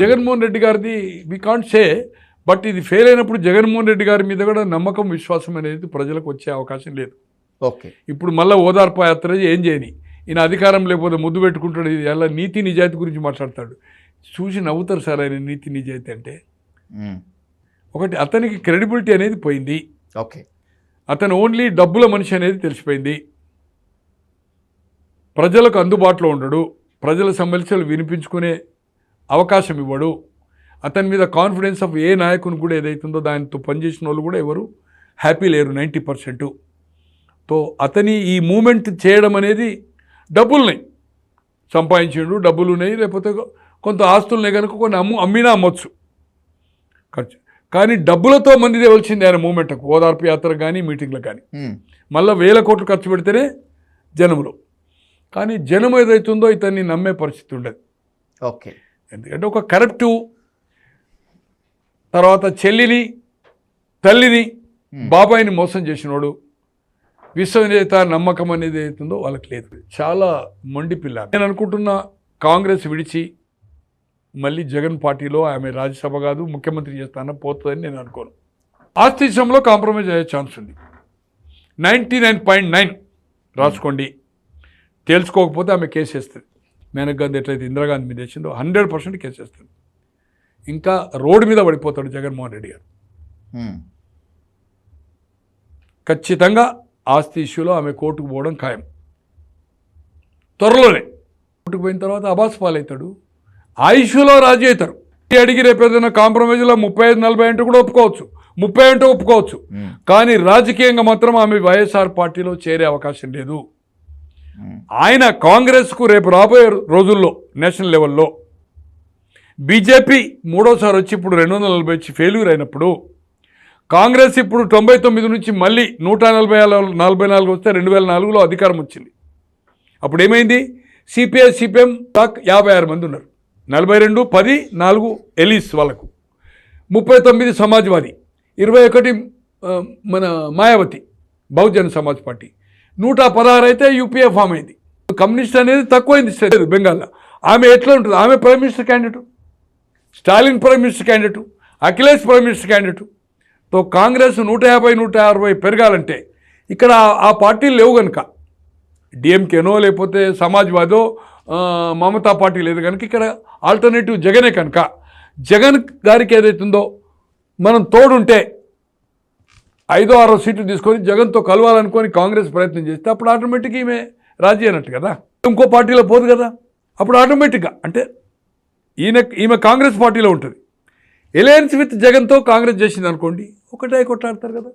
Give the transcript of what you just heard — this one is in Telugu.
జగన్మోహన్ రెడ్డి గారిది వి కాంట్ సే బట్ ఇది ఫెయిల్ అయినప్పుడు జగన్మోహన్ రెడ్డి గారి మీద కూడా నమ్మకం విశ్వాసం అనేది ప్రజలకు వచ్చే అవకాశం లేదు. ఓకే. ఇప్పుడు మళ్ళీ ఓదార్పు యాత్ర ఏం చేయని ఈయన అధికారం లేకపోతే ముద్దు పెట్టుకుంటాడు ఇది ఎలా నీతి నిజాయితీ గురించి మాట్లాడతాడు. చూసి నవ్వుతారు సార్ ఆయన నీతి నిజాయితీ అంటే. ఒకటి అతనికి క్రెడిబిలిటీ అనేది పోయింది. ఓకే. అతను ఓన్లీ డబ్బుల మనిషి అనేది తెలిసిపోయింది. ప్రజలకు అందుబాటులో ఉండడు. ప్రజల సమస్యలు వినిపించుకునే అవకాశం ఇవ్వడు అతని మీద కాన్ఫిడెన్స్ ఆఫ్ ఏ నాయకుని కూడా ఏదైతుందో దానితో పనిచేసిన వాళ్ళు కూడా ఎవరు? హ్యాపీ లేరు నైంటీ పర్సెంట్తో అతని ఈ మూమెంట్ చేయడం అనేది డబ్బులున్నాయి సంపాదించిండు డబ్బులు ఉన్నాయి లేకపోతే కొంత ఆస్తులున్నాయి కనుక కొన్ని అమ్ము అమ్మినా అమ్మొచ్చు. ఖర్చు. కానీ డబ్బులతో మంది తేవలసింది ఆయన మూమెంట్కు ఓదార్పు యాత్ర కానీ మీటింగ్లకు కానీ. మళ్ళీ వేల కోట్లు ఖర్చు పెడితేనే జనములు. కానీ జనం ఏదైతుందో ఇతన్ని నమ్మే పరిస్థితి ఉండదు. ఓకే. ఎందుకంటే ఒక కరప్టివ్ తర్వాత చెల్లిని తల్లిని బాబాయిని మోసం చేసినోడు విశ్వనేత నమ్మకం అనేది అవుతుందో వాళ్ళకి లేదు. చాలా మొండి పిల్ల. నేను అనుకుంటున్నా కాంగ్రెస్ విడిచి మళ్ళీ జగన్ పార్టీలో ఆమె రాజ్యసభ కాదు ముఖ్యమంత్రి చేస్తాన పోతుందని నేను అనుకోను. ఆస్తి విషయంలో కాంప్రమైజ్ అయ్యే ఛాన్స్ ఉంది. నైంటీ నైన్ పాయింట్ నైన్ రాసుకోండి. తేల్చుకోకపోతే ఆమె కేసు వేస్తుంది మేనక్ గాంధీ ఎట్లయితే ఇందిరాగాంధీ మీద వేసిందో హండ్రెడ్ పర్సెంట్ కేసు వేస్తుంది ఇంకా రోడ్డు మీద పడిపోతాడు జగన్మోహన్ రెడ్డి గారు. ఖచ్చితంగా ఆస్తి ఇష్యూలో ఆమె కోర్టుకు పోవడం ఖాయం. త్వరలోనే. కోర్టుకు పోయిన తర్వాత అబాస్ పాలవుతాడు. ఆ ఇష్యూలో రాజీ అవుతారు. అడిగి రేపు ఏదైనా కాంప్రమైజ్లో ముప్పై ఐదు నలభై అంటే కూడా ఒప్పుకోవచ్చు. ముప్పై అంటే ఒప్పుకోవచ్చు. కానీ రాజకీయంగా మాత్రం ఆమె వైఎస్ఆర్ పార్టీలో చేరే అవకాశం లేదు. ఆయన కాంగ్రెస్కు రేపు రాబోయే రోజుల్లో నేషనల్ లెవెల్లో బీజేపీ మూడోసారి వచ్చి ఇప్పుడు రెండు వందల నలభై వచ్చి ఫెయిల్యూర్ అయినప్పుడు కాంగ్రెస్ ఇప్పుడు తొంభై తొమ్మిది నుంచి మళ్ళీ నూట నలభై నలభై నాలుగు వస్తే రెండు వేల నాలుగులో అధికారం వచ్చింది. అప్పుడు ఏమైంది? సిపిఐ సిపిఎం టాక్ యాభై ఆరు మంది ఉన్నారు. నలభై రెండు పది నాలుగు ఎలీస్ వాళ్ళకు. ముప్పై తొమ్మిది సమాజ్వాదీ. ఇరవై ఒకటి మన మాయావతి బహుజన సమాజ్ పార్టీ. నూట పదహారు అయితే యూపీఏ ఫామ్ అయింది. కమ్యూనిస్ట్ అనేది తక్కువైంది స్టేట్ బెంగాల్లో. ఆమె ఎట్లా ఉంటుంది? ఆమె prime minister candidate. Stalin prime minister candidate. Akhilesh prime minister candidate. తో కాంగ్రెస్ నూట యాభై నూట అరవై పెరగాలంటే ఇక్కడ ఆ- పార్టీలు లేవు కనుక డిఎంకేనో లేకపోతే సమాజ్వాదో మమతా పార్టీ లేదు కనుక ఇక్కడ ఆల్టర్నేటివ్ జగనే కనుక. జగన్ గారికి ఏదైతుందో మనం తోడుంటే ఐదో ఆరో సీట్లు తీసుకొని జగన్తో కలవాలనుకొని కాంగ్రెస్ ప్రయత్నం చేస్తే అప్పుడు ఆటోమేటిక్గా ఈమె రాజీ అన్నట్టు కదా. ఇంకో పార్టీలో పోదు కదా. అప్పుడు ఆటోమేటిక్గా అంటే ఈయన ఈమె కాంగ్రెస్ పార్టీలో ఉంటుంది. ఎలయన్స్ విత్ జగన్తో కాంగ్రెస్ చేసింది అనుకోండి ఒకటే కొట్లాడతారు కదా.